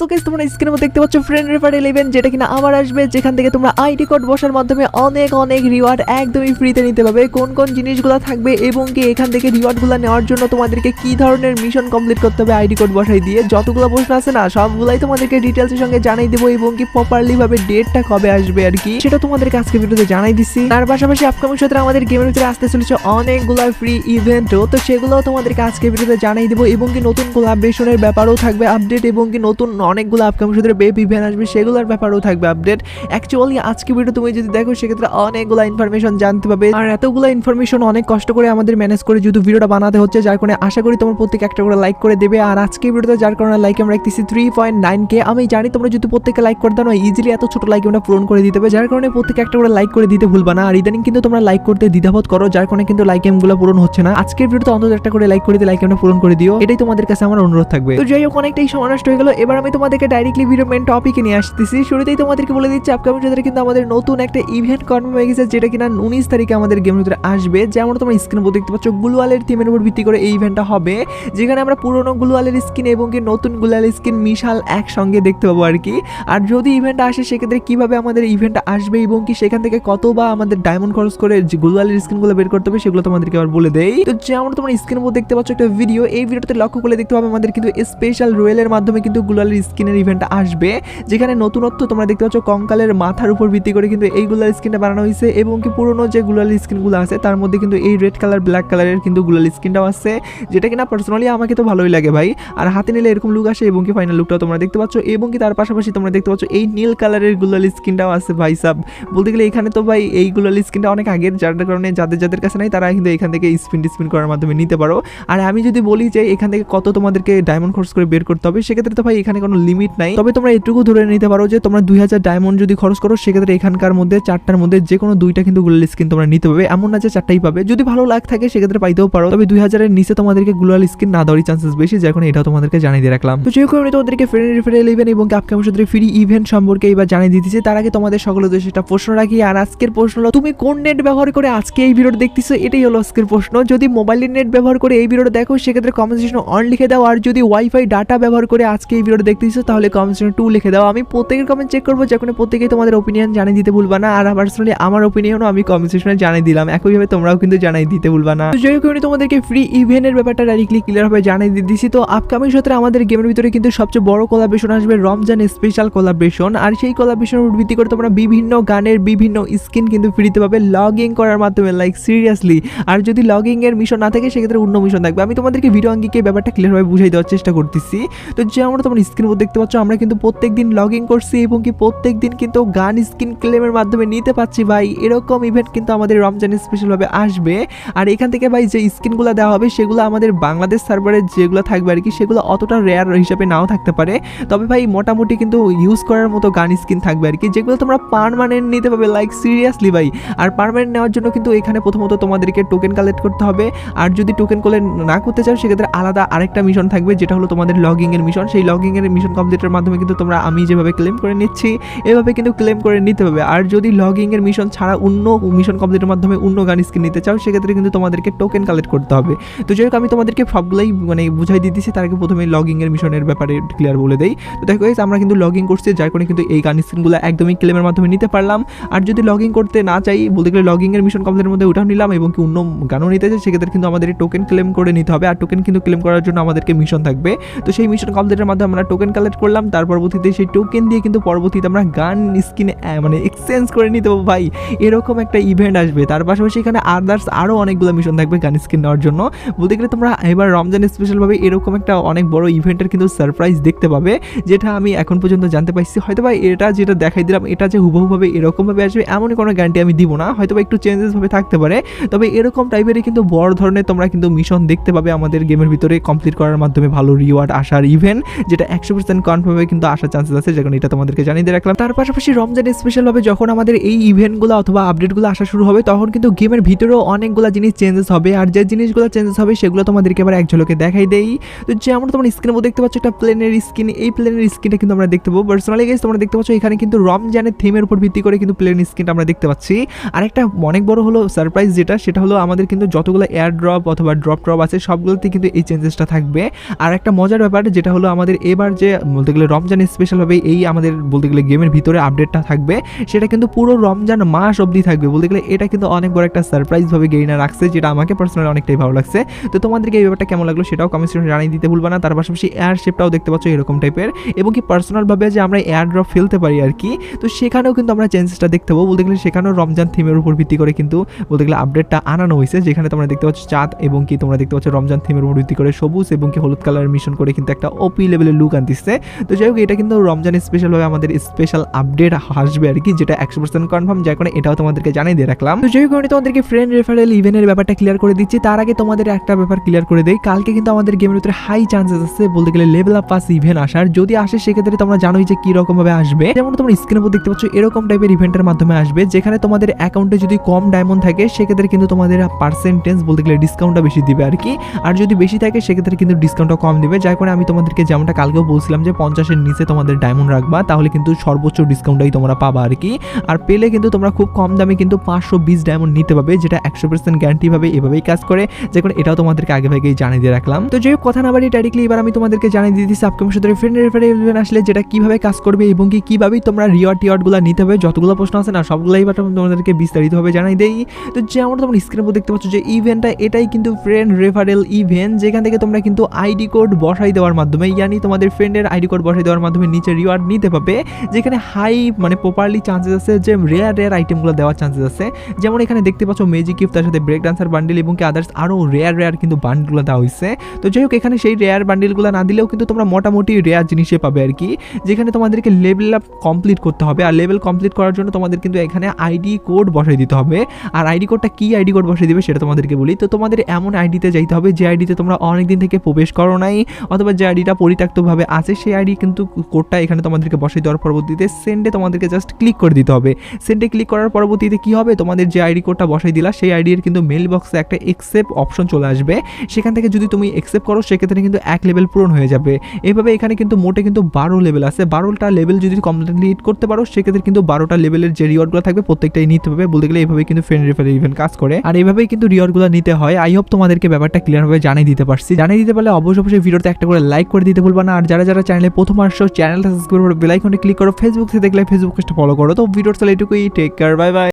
So guys তোমরা স্ক্রিনের দেখতে পাচ্ছ ফ্রেন্ড রেফারেল ইভেন্ট যেটা কিনা আবার আসবে, যেখান থেকে তোমরা আইডি কোড বসার মাধ্যমে অনেক অনেক রিওয়ার্ড একদমই ফ্রিতে নিতে পারবে। কোন কোন জিনিসগুলো থাকবে এবং কি এখান থেকে রিওয়ার্ডগুলো নেওয়ার জন্য তোমাদেরকে কি ধরনের মিশন কমপ্লিট করতে হবে আইডি কোড বসাই দিয়ে? যতগুলো প্রশ্ন আছে না, সবগুলাই তোমাদেরকে ডিটেলসের সঙ্গে জানাই দেবো এবং কি প্রপারলি ভাবে ডেটটা কবে আসবে আর কি। সেটা তোমাদেরকে আজকে ভিডিওতে জানাই দিচ্ছি। তার পাশাপাশি আপকামিং সাথে আমাদের গেমের ভিতরে আসতে চলেছে অনেকগুলো ফ্রি ইভেন্টও তো সেগুলো তোমাদেরকে আজকে ভিডিওতে জানাই দেবো এবং কি নতুন কোলাবরেশনের ব্যাপারও থাকবে আপডেট এবং কি নতুন অনেকগুলো আপকামিং সাথে বেব ইভেন্ট আসবে, সেগুলোর ব্যাপারেও থাকবে আপডেট অ্যাকচুয়ালি আজকে ভিডিও তুমি যদি দেখো, সেক্ষেত্রে অনেকগুলো ইনফরমেশন জানতে পারবে আর এতগুলো ইনফরমেশন অনেক কষ্ট করে আমাদের ম্যানেজ করে যেহেতু ভিডিওটা বানাতে হচ্ছে, যার কারণে আশা করি তোমার প্রত্যেক একটা করে লাইক করে দেবে। আর আজকে ভিডিওতে যার কারণে লাইক আমরা রাখতেছি থ্রি পয়েন্ট নাইন কে আমি জানি তোমরা যদি প্রত্যেকে লাইক করে দাও ইজিলি এত ছোট লাইক আমরা পূরণ করে দিতে হবে। যার কারণে প্রত্যেকে একটা করে লাইক করে দিতে ভুলবা না। আর ইদানিং কিন্তু তোমরা লাইক করতে দ্বিধাবোধ করো, যার কারণে কিন্তু লাইক এমগুলো পূরণ হচ্ছে না। আজকের ভিডিওতে অন্তত একটা করে লাইক করে দিয়ে লাইক আমরা পূরণ করে দিও। এটাই তোমাদের কাছে আমার অনুরোধ থাকবে। তো যাই হোক, অনেকটাই সময় নষ্ট হয়ে গেল। এবার আমি তোমাদেরকে ডাইরেক্টলি ভিডিও মেন টপিকে নিয়ে আসতেছি। শুরুতেই তোমাদেরকে বলে দিচ্ছি আপকামিং ভিডিওতে কিন্তু আমাদের নতুন একটা ইভেন্ট কনফার্ম হয়ে গেছে, যেটা কিনা উনিশ তারিখে আমাদের গেমের ভিতরে আসবে। যেমন তোমরা স্ক্রিনে উপর দেখতে পাচ্ছ গুলওয়ালের থিমের উপর ভিত্তি করে এই ইভেন্টটা হবে, যেখানে আমরা পুরোনো গুলওয়ালের স্কিন এবং কি নতুন গুলওয়ালের স্কিন মিশাল একসঙ্গে দেখতে পাবো আর কি। আর যদি ইভেন্টটা আসে, সেক্ষেত্রে কীভাবে আমাদের ইভেন্টটা আসবে এবং কি সেখান থেকে কত বা আমাদের ডায়মন্ড খরচ করে যে গুলওয়ালের স্কিনগুলো বের করতে হবে, সেগুলো তোমাদেরকে আবার বলে দেই। তো যেমন তোমরা স্ক্রিন উপর দেখতে পাচ্ছ একটা ভিডিও এই ভিডিওতে লক্ষ্য করে দেখতে পাবে আমাদের কিন্তু স্পেশাল রোয়েলের মাধ্যমে কিন্তু গুলালের স্কিনের ইভেন্টটা আসবে, যেখানে নতুনত্ব তোমরা দেখতে পাচ্ছ কঙ্কালের মাথার উপর ভিত্তি করে কিন্তু এই গুলাল স্কিনটা বানানো হয়েছে এবং কি পুরোনো যে গুলাল স্কিনগুলো আছে, তার মধ্যে কিন্তু এই রেড কালার ব্ল্যাক কালারের কিন্তু গুলাল স্কিনটাও আছে, যেটা কিনা পার্সোনালি আমাকে তো ভালোই লাগে ভাই। আর হাতে নিলে এরকম লুক আসে এবং কি ফাইনাল লুকটাও তোমরা দেখতে পাচ্ছ, এবং কি তার পাশাপাশি তোমরা দেখতে পাচ্ছ এই নীল কালারের গুলাল স্কিনটাও আছে ভাই সাব। বলতে গেলে এখানে তো ভাই এই গুলাল স্কিনটা অনেক আগের, যার কারণে যাদের যাদের কাছে নাই তারা কিন্তু এখান থেকে স্পিন স্পিন করার মাধ্যমে নিতে পারো। আর আমি যদি বলি যে এখান থেকে কত তোমাদেরকে ডায়মন্ড খরচ করে বের করতে হবে, সেক্ষেত্রে তো ভাই এখানে কোনো লিমিট নাই। তবে তোমরা এটুকু ধরে নিতে পারো যে তোমরা দুই হাজার ডায়মন্ড যদি খরচ করো, সেক্ষেত্রে এখানকার মধ্যে, চারটার মধ্যে যে কোনো দুইটা কিন্তু গ্লোয়াল স্কিন তোমরা নিতে পারবে। এমন না যে চারটাই পাবে। যদি ভালো লাগ থাকে, সেক্ষেত্রে পাইতেও পারো। তবে দুই হাজারের নিচে তোমাদেরকে গ্লোয়াল স্কিন না দেওয়ারই চান্সেস বেশি যখন এটাও তোমাদেরকে জানিয়ে দিয়ে রাখলাম। তো যেহেতু আমি তোমাদেরকে ফ্রেন্ড রেফারেল ইভেন্ট এবং আপকামিং সাথে ফ্রি ইভেন্ট সম্পর্কে এবার জানিয়ে দিতেছি, তার আগে তোমাদের সকলের উদ্দেশ্যে একটা প্রশ্ন রাখি। আর আজকের প্রশ্ন হলো, তুমি কোন নেট ব্যবহার করে আজকে এই ভিডিওটা দেখতেছো? এটাই হলো আজকের প্রশ্ন। যদি মোবাইলের নেট ব্যবহার করে এই ভিডিওটা দেখো, সেক্ষেত্রে কমেন্ট সেকশনে অন লিখে দাও। আর যদি ওয়াইফাই ডাটা ব্যবহার করে আজকে এই ভিডিওটা দেখতেছো তাহলে কমেন্ট টু লিখে দাও। আমি প্রত্যেকের কমেন্ট চেক করব যখন প্রত্যেকেই তোমাদের ওপিনিয়ন জানিয়ে দিতে ভুলবা না। আর পার্সোনালি আমার ওপিনিয়নও আমি কমেন্ট সেকশনে জানিয়ে দিলাম। একইভাবে তোমরাও কিন্তু জানাই দিতে ভুলবা না। তো যাই তোমাদেরকে ফ্রি ইভেন্টের ব্যাপারটা ডাইরেক্টলি ক্লিয়ার ভাবে জানিয়ে দিয়ে দিছি। তো আপকামিং সত্রে আমাদের গেমের ভিতরে কিন্তু সবচেয়ে বড় কোলাবরেশন আসবে রমজান স্পেশাল কোলাবরেশন আর সেই কোলাবরেশনের উপর ভিত্তি করে তোমরা বিভিন্ন গানের বিভিন্ন স্কিন কিন্তু ফ্রিতে পাবে লগ ইন করার মাধ্যমে লাইক সিরিয়াসলি আর যদি লগ এর মিশন না থাকে, সেক্ষেত্রে অন্য মিশন থাকবে। আমি তোমাদেরকে ভিডিও অঙ্গিকে ব্যাপারটা ক্লিয়ারভাবে বুঝাই দেওয়ার চেষ্টা করতেছি। তো যে আমরা তোমার স্ক্রিন উপর দেখতে পাচ্ছ, আমরা কিন্তু প্রত্যেক দিন লগ ইন করছি এবং কি প্রত্যেক দিন কিন্তু গান স্কিন ক্লেমের মাধ্যমে নিতে পাচ্ছি ভাই। এরকম ইভেন্ট কিন্তু আমাদের রমজান স্পেশালভাবে আসবে। আর এখান থেকে ভাই, যে স্কিনগুলো দেওয়া হবে, সেগুলো আমাদের বাংলাদেশ সার্ভারে যেগুলো থাকবে আর কি, সেগুলো অতটা রেয়ার হিসাবে নাও থাকতে পারে। তবে ভাই, মোটামুটি কিন্তু ইউজ করার মতো গান স্কিন থাকবে আর কি, যেগুলো তোমরা পারমানেন্ট নিতে পারবে লাইক সিরিয়াসলি ভাই। আর পারমানেন্ট নেওয়ার জন্য কিন্তু এখানে প্রথমত তোমাদেরকে টোকেন কালেক্ট করতে হবে। আর যদি টোকেন কালেক্ট না করতে চাও, সেক্ষেত্রে আলাদা আরেকটা মিশন থাকবে, যেটা হলো তোমাদের লগিং এর মিশন সেই লগিং এর মিশন কমপ্লিটের মাধ্যমে কিন্তু তোমরা আমি যেভাবে ক্লেম করে নিচ্ছি, এভাবে কিন্তু ক্লেম করে নিতে হবে। আর যদি লগিং এর মিশন ছাড়া অন্য মিশন কমপ্লিটের মাধ্যমে অন্য গান স্কিন নিতে চাও, সেক্ষেত্রে কিন্তু তোমাদেরকে টোকেন কালেক্ট করতে হবে। তো যাই হোক, আমি তোমাদেরকে সবগুলোই মানে বুঝাই দিতেছি তার আগে প্রথমে লগিং এর মিশনের ব্যাপারে ক্লিয়ার বলে দেই। তো দেখো আমরা কিন্তু লগিং করছি, যার কারণে কিন্তু এই গান স্কিনগুলো একদমই ক্লেমের মাধ্যমে নিতে পারলাম। আর যদি লগিং করতে না চাই, বলতে গেলে লগিং এর মিশন কমপ্লিটের মধ্যে উঠাও নিলাম এবং কি অন্য গানও নিতে চাই, সেক্ষেত্রে কিন্তু আমাদের টোকেন ক্লেম করে নিতে হবে। আর টোকেন কিন্তু ক্লেম করার জন্য আমাদেরকে মিশন থাকবে। তো সেই মিশন কমপ্লিটের মাধ্যমে আমরা টোকেন কালেক্ট করলাম, তার পরবর্তীতে সেই টোকেন দিয়ে কিন্তু পরবর্তীতে আমরা গান স্কিনে মানে এক্সচেঞ্জ করে নিতে পারব। ভাই, এরকম একটা ইভেন্ট আসবে। তার পাশাপাশি এখানে আদার্স আরও অনেকগুলো মিশন থাকবে গান স্কিন নেওয়ার জন্য। বলতে গেলে তোমরা এবার রমজান স্পেশালভাবে এরকম একটা অনেক বড় ইভেন্টের কিন্তু সারপ্রাইজ দেখতে পাবে, যেটা আমি এখন পর্যন্ত জানতে পারছি। হয়তো বা এটা যেটা দেখাই দিলাম, এটা যে হুবহুভাবে এরকমভাবে আসবে, এমনই কোনো গ্যারান্টি আমি দিব না। হয়তো বা একটু চেঞ্জেসভাবে থাকতে পারে। তবে এরকম টাইপেরই কিন্তু বড় ধরনের তোমরা কিন্তু মিশন দেখতে পাবে আমাদের গেমের ভিতরে কমপ্লিট করার মাধ্যমে ভালো রিওয়ার্ড আসার ইভেন্ট যেটা একশো পার্সেন্ট কনফার্মে কিন্তু আসার চান্সেস আছে যখন এটা তোমাদেরকে জানিয়ে দিয়ে রাখলাম। তার পাশাপাশি রমজান স্পেশালভাবে যখন আমাদের এই ইভেন্টগুলো অথবা আপডেটগুলো আসা শুরু হবে, তখন কিন্তু গেমের ভিতরেও অনেকগুলো জিনিস চেঞ্জেস হবে। আর যে জিনিসগুলো চেঞ্জেস হবে, সেগুলো তোমাদেরকে আবার এক ঝলকে দেখাই দেই। তো যেমন তোমরা স্ক্রিনের মধ্যে দেখতে পাচ্ছ একটা প্লেনের স্কিন এই প্লেনের স্কিনটা কিন্তু আমরা দেখতে পাবো। পার্সোনালি গেস তোমরা দেখতে পাচ্ছ এখানে কিন্তু রমজানের থিমের উপর ভিত্তি করে কিন্তু প্লেন স্কিনটা আমরা দেখতে পাচ্ছি। আর একটা অনেক বড় হলো সারপ্রাইজ যেটা, সেটা হলো আমাদের কিন্তু যতগুলো এয়ার ড্রপ অথবা ড্রপ ড্রপ আছে, সবগুলোতে কিন্তু এই চেঞ্জেসটা থাকবে। আর একটা মজার ব্যাপার, যেটা হলো আমাদের এবার যে বলতে গেলে রমজান স্পেশালভাবে এই আমাদের বলতে গেলে গেমের ভিতরে আপডেটটা থাকবে। সেটা কিন্তু পুরো রমজান মাস অবধি থাকবে। বলতে গেলে এটা কিন্তু অনেক বড় একটা সারপ্রাইজভাবে গেইনা রাখছে, যেটা আমাকে পার্সোনালি অনেকটাই ভালো লাগছে। তো তোমাদেরকে এই ব্যাপারটা কেমন লাগল সেটাও কমেন্ট সেকশনে জানিয়ে দিতে ভুলবা না। তার পাশাপাশি এয়ার শেপটাও দেখতে পাচ্ছ এরকম টাইপের এবং কি পার্সোনালভাবে যে আমরা এয়ার ড্রপ ফেলতে পারি আর কি, তো সেখানেও কিন্তু আমরা চেঞ্জেসটা দেখতে পাবো। বলতে গেলে সেখানেও রমজান থিমের উপর ভিত্তি করে কিন্তু বলতে গেলে আপডেটটা আনানো হয়েছে। যেখানে তোমরা দেখতে পাচ্ছ চাঁদ এবং কি তোমরা দেখতে পাচ্ছ রমজান থিমের উপর ভিত্তি করে সবুজ এবং কি হলুদ কালারের মিশন করে কিন্তু একটা ওপি লেভেলের লুক আনতেছে। তো যাই হোক, এটা কিন্তু রমজান স্পেশালভাবে আমাদের স্পেশাল আপডেট আসবে আর কি, যেটা একশো পার্সেন্ট কনফার্ম যার কারণে এটাও তোমাদেরকে জানিয়ে দিয়ে রাখলাম। তো যাই আমি তোমাদেরকে ফ্রেন্ড রেফারেল ইভেন্টের ব্যাপারটা ক্লিয়ার করে দিচ্ছি। তার আগে তোমাদের একটা ব্যাপার ক্লিয়ার করে দেই। কালকে কিন্তু আমাদের গেমের ভিতরে হাই চান্সেস আছে, বলতে গেলে লেভেল আপ পাস ইভেন্ট আসার। যদি আসে, সেক্ষেত্রে তোমরা জানোই যে কি রকম ভাবে আসবে। যেমন তোমরা স্ক্রিনের উপর দেখতে পাচ্ছ, এরকম টাইপের ইভেন্টের মাধ্যমে আসবে, যেখানে তোমাদের অ্যাকাউন্টে যদি কম ডায়মন্ড থাকে, সেক্ষেত্রে কিন্তু তোমাদের পার্সেন্টেজ বলতে গেলে ডিসকাউন্টটা বেশি দিবে আর কি। আর যদি বেশি থাকে, সেক্ষেত্রে কিন্তু ডিসকাউন্টটা কম দিবে। যার কারণে আমি তোমাদেরকে যেমনটা কালকেও বলছিলাম যে পঞ্চাশের নিচে তোমাদের ডায়মন্ড রাখবা, তাহলে কিন্তু সর্বোচ্চ ডিসকাউন্টটাই তোমরা পাবা আর কি। আর পেলে কিন্তু তোমরা খুব কম দামে কিন্তু পাঁচশো বিশ ডায়মন্ড নিতে পারবে, যেটা একশো পার্সেন্ট গ্যারান্টি ভাবে এভাবেই কাজ করে। যে কারণে এটাও তোমাদেরকে আগে ভাগেই জানিয়ে দিয়ে রাখলাম। তো হোক, কথা না বাড়ি ডাইরেক্টলি এবার আমি তোমাদেরকে জানিয়ে দিয়ে দিচ্ছি আপকামিং সাথে ফ্রেন্ড রেফারেল আসলে যেটা কীভাবে কাজ করবে এবং কি কীভাবে তোমরা রিওয়ার্ড টিওয়ার্ডগুলো নিতে হবে, যতগুলো প্রশ্ন আছে না, সবগুলোই এবার তোমাদেরকে বিস্তারিতভাবে জানাই দেই। তো যেমন তোমরা স্ক্রিনের উপর দেখতে পাচ্ছ যে ইভেন্টটা এটাই কিন্তু ফ্রেন্ড রেফারেল ইভেন্ট যেখান থেকে তোমরা কিন্তু আইডি কোড বসাই দেওয়ার মাধ্যমে, ইয়ানি তোমাদের ফ্রেন্ডের আইডি কোড বসাই দেওয়ার মাধ্যমে নিচে রিওয়ার্ড নিতে পাবে যেখানে হাই মানে প্রপারলি চান্সেস আছে যে রেয়ার রেয়ার আইটেমগুলো দেওয়ার চান্সেস আছে। যেমন এখানে দেখতে পাচ্ছ মেজিক গিফট তার সাথে ব্রেক ডান্সার বান্ডিল এবং কি আদার্স আরও রেয়ার রেয়ার কিন্তু বান্ডেলগুলো দেওয়া হয়েছে। তো যাই হোক, এখানে সেই রেয়ার বান্ডেলগুলো না দিলেও কিন্তু তোমরা মোটামুটি রেয়ার জিনিসে পাবে আর কি। যেখানে তোমাদেরকে লেভেল আপ কমপ্লিট করতে হবে আর লেভেল কমপ্লিট করার জন্য তোমাদের কিন্তু এখানে আইডি কোড বসাই দিতে হবে। আর আইডি কোডটা কি আইডি কোড বসাই দেবে সেটা তোমাদেরকে বলি। তো তোমাদের এমন আইডিতে যাইতে হবে যে আইডিতে তোমরা অনেক দিন থেকে প্রবেশ করো নাই, অথবা যে আইডিটা পরিত্যক্তভাবে আছে সেই আইডি, কিন্তু কোডটা এখানে তোমাদেরকে বসাই দেওয়ার পরবর্তীতে সেন্ডে তোমাদেরকে জাস্ট ক্লিক করে দিতে হবে। সেন্ডে ক্লিক করার পরবর্তীতে কি হবে? তোমাদের যে আইডি কোডটা বসাই দিলা, সেই আইডির কিন্তু মেল বক্সে একটা এক্সেপ্ট অপশন চলে আসবে। সেখান থেকে যদি তুমি এক্সেপ্ট করো, সেক্ষেত্রে কিন্তু এক লেভেল পূরণ হয়ে যাবে। এভাবে এখানে কিন্তু মোটে কিন্তু বারো লেভেল আছে। বারোটা লেভেল যদি কমপ্লিট করতে পারো, সেক্ষেত্রে কিন্তু বারোটা লেভেলের যে রিওয়ার্ডগুলো থাকবে, প্রত্যেকটাই নিতে হবে। বলতে গেলে এইভাবে কিন্তু ফ্রেন্ড রেফার ইভেন্ট কাজ করে। আর এইভাবেই কিন্তু রিওয়ার্ডগুলো নিতে হয়। আই হোপ তোমাদেরকে ব্যাপারটা ক্লিয়ারভাবে জানিয়ে দিতে পারছি। জানিয়ে দিতে পারলে অবশ্যই অবশ্যই ভিডিওতে একটা করে লাইক করে দিতে ভুলবা না। আর যারা যারা চ্যানেলে প্রথম আসছো চ্যানেলটা সাবস্ক্রাইব করে বেলাইকনে ক্লিক করো ফেসবুক থেকে দেখলে ফেসবুক পেজটা ফলো করো। তো ভিডিওর তাহলে এটুকুই টেক কেয়ার বাই বাই